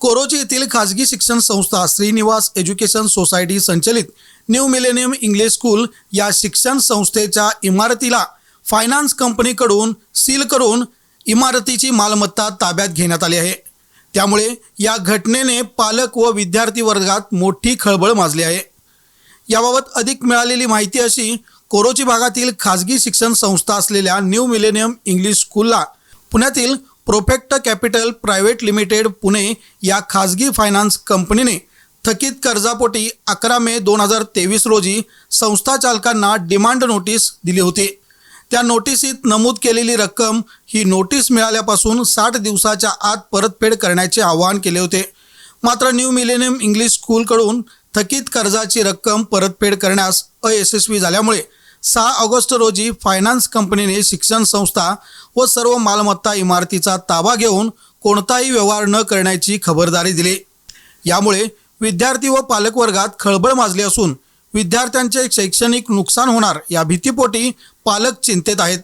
कोरोची येथील खाजगी शिक्षण संस्था श्रीनिवास एज्युकेशन सोसायटी संचलित न्यू मिलेनियम इंग्लिश स्कूल या शिक्षण संस्थेच्या इमारतीला फायनान्स कंपनीकडून सील करून इमारतीची मालमत्ता ताब्यात घेण्यात आली आहे. त्यामुळे या घटनेने पालक व विद्यार्थी वर्गात मोठी खळबळ माजली आहे. याबाबत अधिक मिळालेली माहिती अशी कोरोची भागातील खाजगी शिक्षण संस्था असलेल्या न्यू मिलेनियम इंग्लिश स्कूलला पुण्यातील Profect capital private limited Pune या खाजगी फायनान्स कंपनीने थकीत कर्जापोटी अकरा मे दोन हजार तेवीस रोजी संस्था चालकांना डिमांड नोटीस दिली होती. त्या नोटिसीत नमूद केलेली रक्कम ही नोटीस मिळाल्यापासून साठ दिवसाच्या आत परतफेड करण्याचे आवाहन केले होते. मात्र न्यू मिलेनियम इंग्लिश स्कूलकडून थकीत कर्जाची रक्कम परतफेड करण्यास अयशस्वी झाल्यामुळे सहा ऑगस्ट रोजी फायनान्स कंपनीने शिक्षण संस्था व सर्व मालमत्ता इमारतीचा ताबा घेऊन कोणताही व्यवहार न करण्याची खबरदारी दिली. यामुळे विद्यार्थी व पालकवर्गात खळबळ माजली असून विद्यार्थ्यांचे शैक्षणिक नुकसान होणार या भीतीपोटी पालक चिंतेत आहेत.